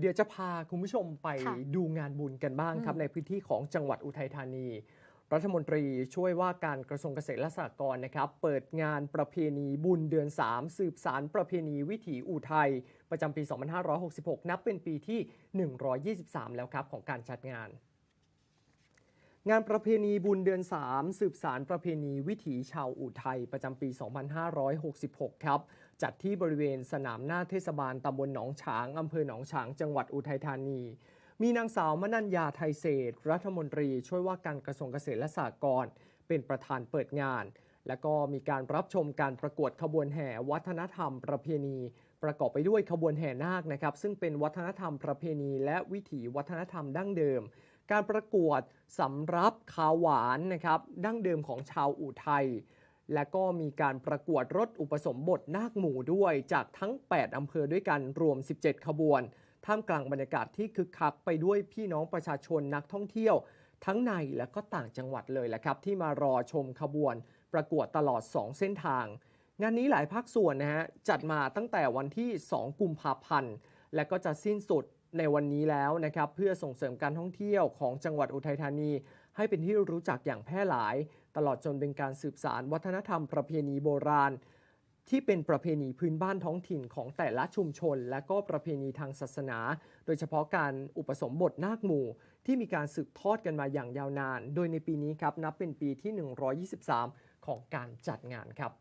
เดี๋ยวจะพาคุณผู้ชมไปค่ะดูงานบุญกันบ้างครับอืมในพื้นที่ของจังหวัดอุทัยธานี รัฐมนตรีช่วยว่าการกระทรวงเกษตรและสหกรณ์นะครับ เปิดงานประเพณีบุญเดือน 3 สืบสารประเพณีวิถีอุทัยประจำปี 2566 นับเป็นปีที่ 123 แล้วครับของการจัดงาน งานประเพณีบุญเดือน 3 สืบสารประเพณีวิถีชาวอุทัยประจำปี 2566 ครับ จัดที่บริเวณสนามหน้าเทศบาลตำบลหนองฉางอำเภอหนองฉางจังหวัดอุทัยธานี มีนางสาวมนัญญาไทยเศษ รัฐมนตรีช่วยว่าการกระทรวงเกษตรและสหกรณ์เป็นประธานเปิดงาน และก็มีการรับชมการประกวดขบวนแห่วัฒนธรรมประเพณี ประกอบไปด้วยขบวนแห่นาคนะครับซึ่งเป็นวัฒนธรรมประเพณี และวิถีวัฒนธรรมดั้งเดิม การประกวดสำรับขาวหวานนะครับดั้งเดิมของชาวอุทัยและก็มีการประกวดรถอุปสมบทนาคหมู่ด้วยจากทั้ง 8 อำเภอด้วยกันรวม 17 ขบวน ท่ามกลางบรรยากาศที่คึกคักไปด้วยพี่น้องประชาชนนักท่องเที่ยว ทั้งในและก็ต่างจังหวัดเลยแหละครับ ที่มารอชมขบวน ประกวดตลอด 2 เส้นทาง งานนี้หลายภาคส่วนนะฮะจัดมาตั้งแต่วันที่ 2 กุมภาพันธ์และก็จะสิ้นสุด ในวันนี้แล้วนะครับเพื่อส่งเสริมการท่องเที่ยวของจังหวัดอุทัยธานี ให้เป็นที่รู้จักอย่างแพร่หลาย ตลอดจนเป็นการสืบสารวัฒนธรรมประเพณีโบราณ ที่เป็นประเพณีพื้นบ้านท้องถิ่นของแต่ละชุมชน และก็ประเพณีทางศาสนา โดยเฉพาะการอุปสมบทนาคหมู่ ที่มีการสืบทอดกันมาอย่างยาวนาน โดยในปีนี้ครับนับเป็นปีที่ 123 ของการจัดงานครับ